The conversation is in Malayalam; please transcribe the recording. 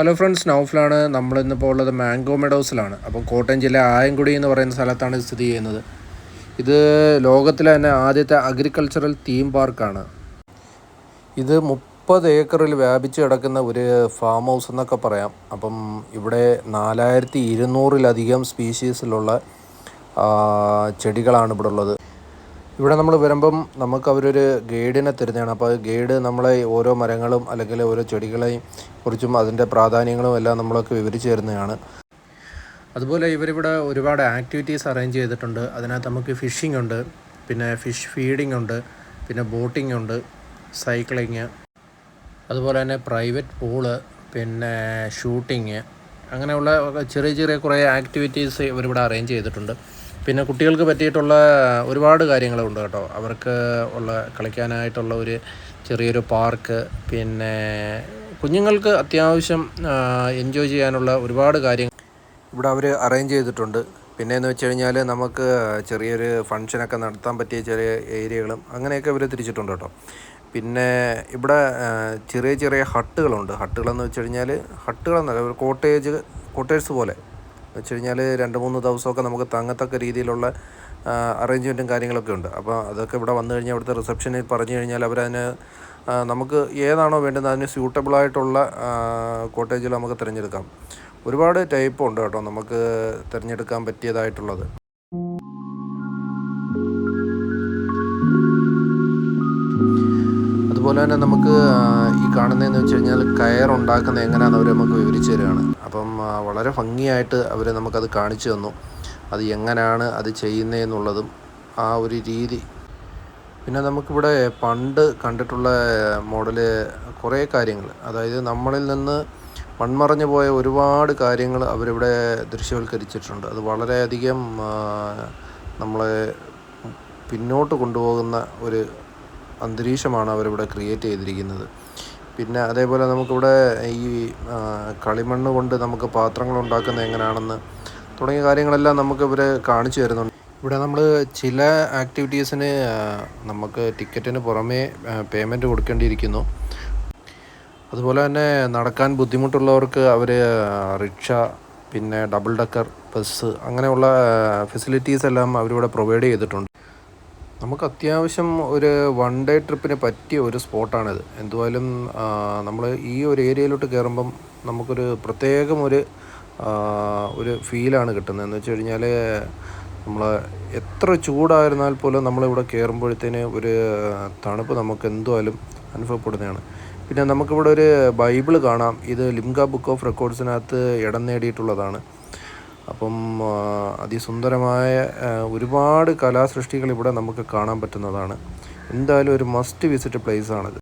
ഹലോ ഫ്രണ്ട്സ് നൗഫിലാണ് നമ്മളിന്നിപ്പോൾ ഉള്ളത് മാംഗോ മെഡോസിലാണ് അപ്പോൾ കോട്ടയം ജില്ല ആയൻകുടി എന്ന് പറയുന്ന സ്ഥലത്താണ് സ്ഥിതി ചെയ്യുന്നത്. ഇത് ലോകത്തിലെ തന്നെ ആദ്യത്തെ അഗ്രികൾച്ചറൽ തീം പാർക്കാണ് ഇത് മുപ്പത് ഏക്കറിൽ വ്യാപിച്ച് കിടക്കുന്ന ഒരു ഫാം ഹൗസ് എന്നൊക്കെ പറയാം. അപ്പം ഇവിടെ നാലായിരത്തി ഇരുന്നൂറിലധികം സ്പീഷീസിലുള്ള ചെടികളാണ് ഇവിടെ ഉള്ളത്. ഇവിടെ നമ്മൾ വരുമ്പം നമുക്ക് അവരൊരു ഗൈഡിനെ തരുന്നതാണ്. അപ്പോൾ ഗൈഡ് നമ്മളെ ഓരോ മരങ്ങളും അല്ലെങ്കിൽ ഓരോ ചെടികളെയും കുറിച്ചും അതിന്റെ പ്രാധാന്യങ്ങളും എല്ലാം നമ്മളൊക്കെ വിവരിച്ചു തരുന്നതാണ്. അതുപോലെ ഇവരിവിടെ ഒരുപാട് ആക്ടിവിറ്റീസ് അറേഞ്ച് ചെയ്തിട്ടുണ്ട്. അതിനകത്ത് നമുക്ക് ഫിഷിംഗ് ഉണ്ട് പിന്നെ ഫിഷ് ഫീഡിംഗ് ഉണ്ട് പിന്നെ ബോട്ടിംഗ് ഉണ്ട് സൈക്ലിങ് അതുപോലെ തന്നെ പ്രൈവറ്റ് പൂൾ പിന്നെ ഷൂട്ടിങ് അങ്ങനെയുള്ള ചെറിയ ചെറിയ കുറേ ആക്ടിവിറ്റീസ് ഇവരിവിടെ അറേഞ്ച് ചെയ്തിട്ടുണ്ട്. പിന്നെ കുട്ടികൾക്ക് പറ്റിയിട്ടുള്ള ഒരുപാട് കാര്യങ്ങളുണ്ട് കേട്ടോ. അവർക്ക് ഉള്ള കളിക്കാനായിട്ടുള്ള ഒരു ചെറിയൊരു പാർക്ക് പിന്നെ കുഞ്ഞുങ്ങൾക്ക് അത്യാവശ്യം എൻജോയ് ചെയ്യാനുള്ള ഒരുപാട് കാര്യങ്ങൾ. ഇവിടെ അവർ അറേഞ്ച് ചെയ്തിട്ടുണ്ട്. പിന്നെ എന്ന് വെച്ച് കഴിഞ്ഞാൽ നമുക്ക് ചെറിയൊരു ഫങ്ഷനൊക്കെ നടത്താൻ പറ്റിയ ചെറിയ ഏരിയകളും അങ്ങനെയൊക്കെ ഇവർ തിരിച്ചിട്ടുണ്ട് കേട്ടോ. പിന്നെ ഇവിടെ ചെറിയ ചെറിയ ഹട്ടുകളുണ്ട് ഹട്ടുകളെന്ന് വെച്ച് കഴിഞ്ഞാൽ ഹട്ടുകളെന്നല്ല ഒരു കോട്ടേജ് കോട്ടേഴ്സ് പോലെ. വെച്ച് കഴിഞ്ഞാൽ രണ്ട് മൂന്ന് ദിവസമൊക്കെ നമുക്ക് തങ്ങത്തക്ക രീതിയിലുള്ള അറേഞ്ച്മെന്റും കാര്യങ്ങളൊക്കെ ഉണ്ട്. അപ്പോൾ അതൊക്കെ ഇവിടെ വന്നു കഴിഞ്ഞാൽ ഇവിടുത്തെ റിസപ്ഷനിൽ പറഞ്ഞു കഴിഞ്ഞാൽ അവരതിന് നമുക്ക് ഏതാണോ വേണ്ടത് അതിന് സ്യൂട്ടബിളായിട്ടുള്ള കോട്ടേജുകൾ നമുക്ക് തിരഞ്ഞെടുക്കാം. ഒരുപാട് ടൈപ്പ് ഉണ്ട് കേട്ടോ നമുക്ക് തിരഞ്ഞെടുക്കാൻ പറ്റിയതായിട്ടുള്ളത്. അതുപോലെ തന്നെ നമുക്ക് ഈ കാണുന്നതെന്ന് വെച്ച് കഴിഞ്ഞാൽ കയറുണ്ടാക്കുന്നത് എങ്ങനെയാണെന്ന് അവർ നമുക്ക് വിവരിച്ചു തരികയാണ് അപ്പം വളരെ ഭംഗിയായിട്ട് അവർ നമുക്കത് കാണിച്ചു തന്നു. അത് എങ്ങനെയാണ് അത് ചെയ്യുന്നതെന്നുള്ളതും ആ ഒരു രീതി. പിന്നെ നമുക്കിവിടെ പണ്ട് കണ്ടിട്ടുള്ള മോഡൽ കുറേ കാര്യങ്ങൾ. അതായത് നമ്മളിൽ നിന്ന് മൺമറഞ്ഞു പോയ ഒരുപാട് കാര്യങ്ങൾ അവരിവിടെ ദൃശ്യവൽക്കരിച്ചിട്ടുണ്ട്. അത് വളരെയധികം നമ്മളെ പിന്നോട്ട് കൊണ്ടുപോകുന്ന ഒരു അന്തരീക്ഷമാണ് അവരിവിടെ ക്രിയേറ്റ് ചെയ്തിരിക്കുന്നത്. പിന്നെ അതേപോലെ നമുക്കിവിടെ ഈ കളിമണ്ണ് കൊണ്ട് നമുക്ക് പാത്രങ്ങൾ ഉണ്ടാക്കുന്നത് എങ്ങനെയാണെന്ന് തുടങ്ങിയ കാര്യങ്ങളെല്ലാം നമുക്ക് ഇവർ കാണിച്ചു തരുന്നുണ്ട്. ഇവിടെ നമ്മൾ ചില ആക്ടിവിറ്റീസിന് നമുക്ക് ടിക്കറ്റിന് പുറമേ പേയ്മെന്റ് കൊടുക്കേണ്ടിയിരിക്കുന്നു. അതുപോലെ തന്നെ നടക്കാൻ ബുദ്ധിമുട്ടുള്ളവർക്ക് അവർ റിക്ഷ പിന്നെ ഡബിൾ ഡക്കർ ബസ് അങ്ങനെയുള്ള ഫെസിലിറ്റീസ് എല്ലാം അവരിവിടെ പ്രൊവൈഡ് ചെയ്തിട്ടുണ്ട്. നമുക്ക് അത്യാവശ്യം ഒരു വൺ ഡേ ട്രിപ്പിന് പറ്റിയ ഒരു സ്പോട്ടാണിത്. എന്തുവായാലും നമ്മൾ ഈ ഒരു ഏരിയയിലോട്ട് കയറുമ്പം നമുക്കൊരു പ്രത്യേകം ഒരു ഒരു ഫീലാണ് കിട്ടുന്നത്. എന്ന് വെച്ച് കഴിഞ്ഞാൽ നമ്മൾ എത്ര ചൂടായിരുന്നാൽ പോലും നമ്മളിവിടെ കയറുമ്പോഴത്തേന് ഒരു തണുപ്പ് നമുക്ക് എന്തുവായാലും അനുഭവപ്പെടുന്നതാണ്. പിന്നെ നമുക്കിവിടെ ഒരു ബൈബിൾ കാണാം. ഇത് ലിംഗ ബുക്ക് ഓഫ് റെക്കോർഡ്സിനകത്ത് ഇടം നേടിയിട്ടുള്ളതാണ്. അപ്പം അതിസുന്ദരമായ ഒരുപാട് കലാസൃഷ്ടികൾ ഇവിടെ നമുക്ക് കാണാൻ പറ്റുന്നതാണ്. എന്തായാലും ഒരു മസ്റ്റ് വിസിറ്റ് പ്ലേസ് ആണിത്.